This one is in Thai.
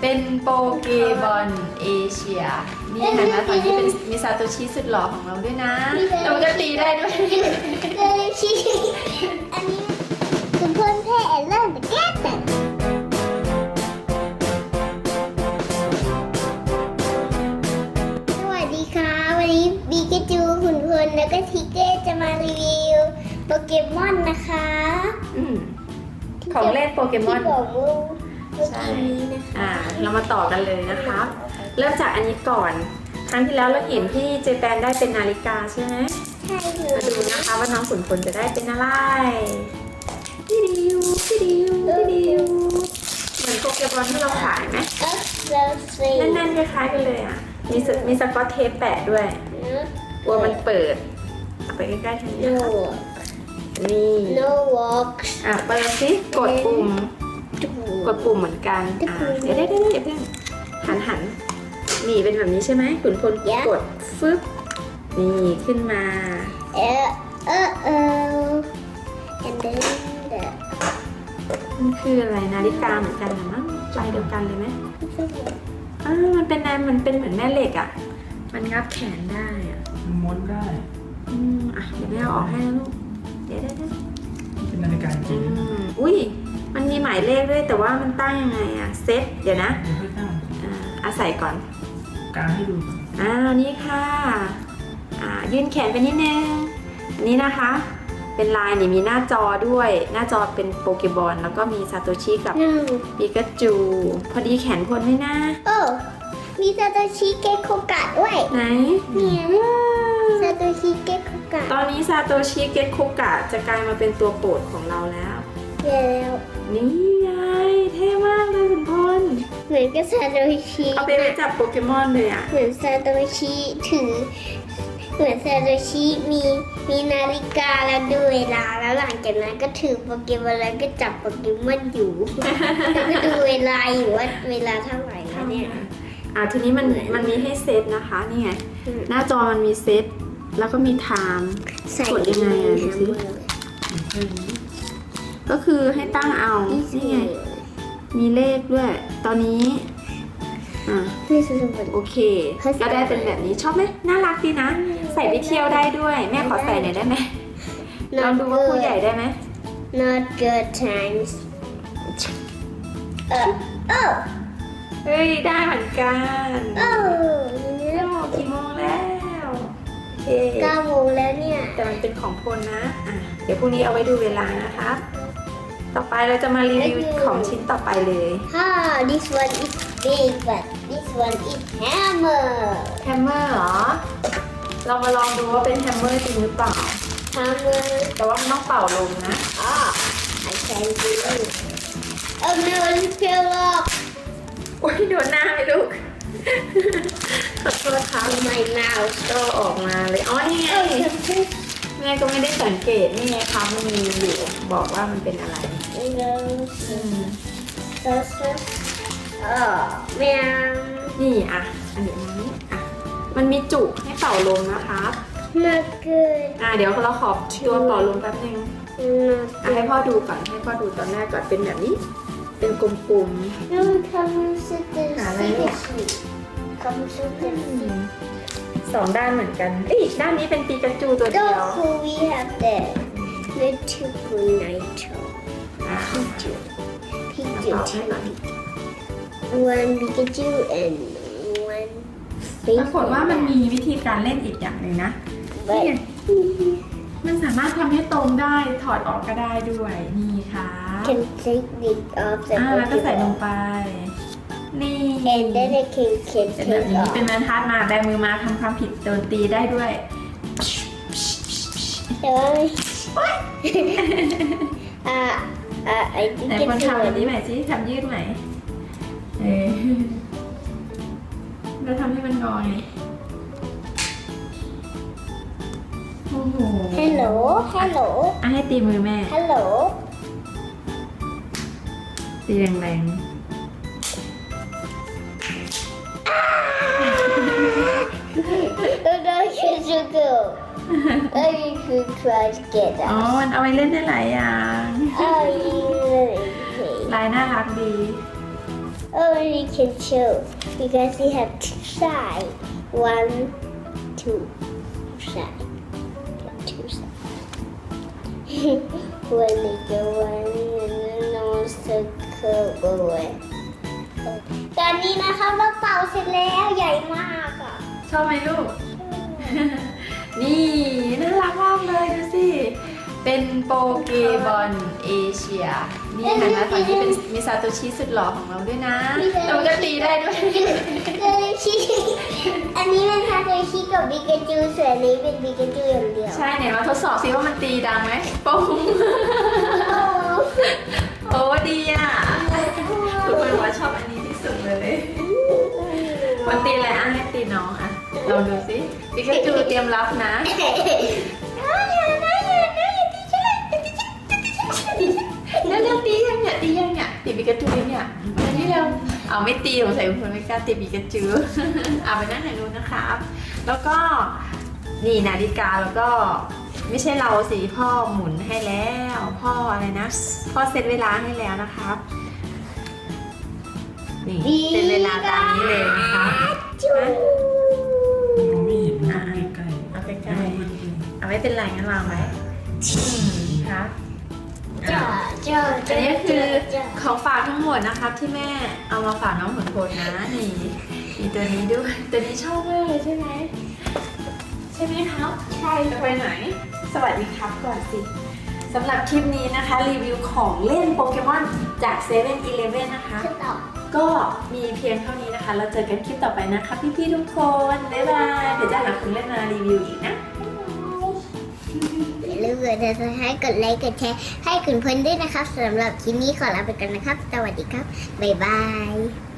เป็นโปเกบอลเอเชีย นี่เห็นไหมฝั่งนี้เป็นมีซาโตชิสุดหล่อของเราด้วยนะแล้วมันก็ตีได้ด้วย เลยชีอันนี้คุณเพื่อนแพ้เริ่มแก้แต่สวัสดีค่ะ วันนี้บีกาจูขุนพลแล้วก็ทิกเก้จะมารีวิวโปเกมอนนะคะอืมของเล่นโปเกมอนที่บอกว่าเมื่อ ใช่กี้นี้นะคะอ่าเรามาต่อกันเลยนะคะ เริ่มจากอันนี้ก่อน ครั้งที่แล้วเราเห็นที่เจแปนได้เป็นนาฬิกาใช่ไหมใช่เลมายดูนะคะว่าน้องขุนพลจะได้เป็นอะไรพี่ดิวพี่ดิวพี่ดิวเหมือนโปเกมอนที่เราขายไหมเออเราสิแน่นๆคล้ายๆกันเลยอะ มีสมีสกอตเทปแปะด้วยกลัวมันเปิดเอาไปใกล้ๆทีนี้โนนะคะนี่ no walk อะเปิดสิกดปุ่ม กดปุ่มเหมือนกันอ่าเดี๋ยวได้ได้เดี๋ยวเพิ่งหันหันนี่เป็นแบบนี้ใช่ไหมขุนพล Yeah. กดฟึบนี่ขึ้นมา เออเออเออ and then the มันคืออะไรนาฬิกาเหมือนกันเหรอมั้งลายเดียวกันเลยไหมอ่ามันเป็นอะไรมันเป็นเหมือนแม่เหล็กอะ มันงับแขนได้อะมันม้วนได้อืมอะเดี๋ยวแม่เอาออกให้นะลูกเดี๋ยวได้ได้เป็นนาฬิกาจริอืงมอุ้ย มันมีหมายเลขด้วยแต่ว่ามันตั้งยังไงอะเซตเดี๋ยวนะเดี๋ยวให้ตั้งอ่าอาศัยก่อนกลางให้ดูก่อนอ่านี่ค่ะอ่ายื่นแขนไปนิดนึงอันนี้นะคะ เป็นลายนี่มีหน้าจอด้วย หน้าจอเป็นโปเกบอลแล้วก็มีซาโตชิกับ no ปิกาจู พอดีแขนพลด้วยนะโอ้มีซาโตชิเกะโคกะด้วยไหน เนี่ยซาโตชิเกะโคกะ ตอนนี้ซาโตชิเกตคุกะจะกลายมาเป็นตัวโปรดของเราแล้ว เดี๋ยวแล้วนี่ไงเท่มากเลยคุณพลเหมือนกับซาโตชิเอาไปไว้จับโปเกมอนเลยอะ เหมือนซาโตชิถือ เหมือนซาโตชิมีมีนาฬิกาแล้วดูเวลาแล้วหลังจากนั้นก็ถือโปเกมอนแล้วก็จับโปเกมอนอยู่ แล้วก็ดูเวลาอยู่ว่าเวลาเท่าไหร่แล้วเนี่ย อ่าทีนี้มันมันมีให้เซตนะคะนี่ไงอืม หน้าจอมันมีเซตแล้วก็มีไทม์ ใส่กดยังไงอะดูสิแค่นี้ ก็คือให้ตั้งเอานี่ไงมีเลขด้วย ตอนนี้ อ่านี่คือสมุด โอเคก็ได้เป็นแบบนี้ชอบไหมน่ารักดีนะ ใส่ไปเที่ยวได้ด้วย แม่ขอใส่หน่อยได้ไหมลองดูว่าผู้ใหญ่ได้ไหม not good times เออเออเฮ้ย ได้เหมือนกันเออนี่โอ้กี่โมงแล้วโอเคเก้าโมงแล้วเนี่ยแต่มันเป็นของพลนะ อะ เดี๋ยวพรุ่งนี้เอาไว้ดูเวลานะคะ ต่อไปเราจะมารีวิวของชิ้นต่อไปเลยฮ่า this one is big but this one is hammer แฮมเมอร์เหรอ เรามาลองดูว่าเป็นแฮมเมอร์จริงหรือเปล่า hammer แต่ว่ามันต้องเป่าลมนะ ah I can do it oh no it fell off อุ้ยโดนหน้าไหมลูก ขอโทษครับ my mouth ก็ออกมาเลย อ๋อนี่ไง oh แม่ก็ไม่ได้สังเกตนี่ไงครับมันมีอยู่ บอกว่ามันเป็นอะไร no อืม so so oh man นี่อะ อันนี้อันนี้อะ มันมีจุกให้เป่าลมนะครับ not good อะเดี๋ยวเราขอตัวเป่าลมแป๊บนึง not อะให้พ่อดูก่อนให้พ่อดูตอนแรกก่อนเป็นแบบนี้ เป็นกลม No, come sit the Hả, seat lấy sheet. Come sit the seat. ๆสองด้านเหมือนกันเอ้ยด้านนี้เป็นปีกาจูตัวเดียว Look who we have there. Little Nitro. อะ Pichu. เป่าให้ Pichu. หน่อย One Pikachu and one ปรากฏว่ามันมีวิธีการเล่นอีกอย่างหนึ่งนะ But มันสามารถทำให้ตรงได้ถอดออกก็ได้ด้วยนี่ค่ะ can take it off the อ่าแล้วก็ใส่ลง Pokeball. ไป นี่ And then I can, can เป็นแบบ take นี้ off. เป็นบรรทัดมาแบมือมาทำความผิดโดนตีได้ด้วย uh, uh, I ไหน think คน it's ทำแบบนี้ one. ใหม่สิทำยืดใหม่เออแล้วทำให้มันงอยโอ้โห Hello, hello, อะให้ตีมือแม่ hello. ตีแรงๆ Oh no, you should go. Oh, you could try to get อ๋อ out. มันเอาไว้เล่นได้หลายอย่าง Oh, you really ลายน่ารักดี Oh, you can show because you have two sides. One, two sides. Two sides. one little one and then one circle away. ตอนนี้นะคะเราเป่าเสร็จแล้วใหญ่มากอะชอบไหมลูก นี่น่ารักมากเลยดูสิ เป็นโปเกบอลเอเชีย นี่เห็นไหมฝั่งนี้เป็นมิซาโตชิสุดหล่อของเราด้วยนะแล้วมันก็ตีได้ด้วยซาโตชิอันนี้เป็นซาโตชิกับบิกาจูส่วนอันนี้เป็นบิกาจูอย่างเดียวใช่เนี่ยมาทดสอบสิว่ามันตีดังไหมปุ้งโอ้โอ้ดีอะ ลองดูสิปิกาจูเตรียมรับนะแล้วเร็วตียังเนี่ยตียังเนี่ยตีปิกาจูเนี่ยอันนี้เร็วเอาไม่ตีผมใส่คุณไม่กล้าตีปิกาจูเอาไปนั่งไหนนู้นะครับ แล้วก็นี่นาฬิกาแล้วก็ไม่ใช่เราสิพ่อหมุนให้แล้ว พ่ออะไรนะ พ่อเซตเวลาให้แล้วนะครับ นี่เป็นเวลาตามนี้เลยนะคะ ไม่เป็นไรงั้นวางไว้อืมครับจ้าจ้าอันนี้ก็คือของฝากทั้งหมดนะครับที่แม่เอามาฝากน้องขุนพลนะนี่มีตัวนี้ด้วยตัวนี้ชอบมากเลยใช่ไหมใช่ไหมครับใช่จะไปไหน สวัสดีครับก่อนสิสำหรับคลิปนี้นะคะ รีวิวของเล่นโปเกมอนจาก7 e เ e ่ e อนะคะคือต่อก็มีเพียงเท่านี้นะคะ เราเจอกันคลิปต่อไปนะคะ พี่ๆทุกคน บ๊ายบาย เดี๋ยวจะหาคุณเล่นมารีวิวอีกนะ อย่าลืมกดติดตามให้กดไลค์กดแชร์ให้คุณเพื่อนด้วยนะครับสำหรับคลิปนี้ขอลาไปกันนะครับ สวัสดีครับ บ๊ายบาย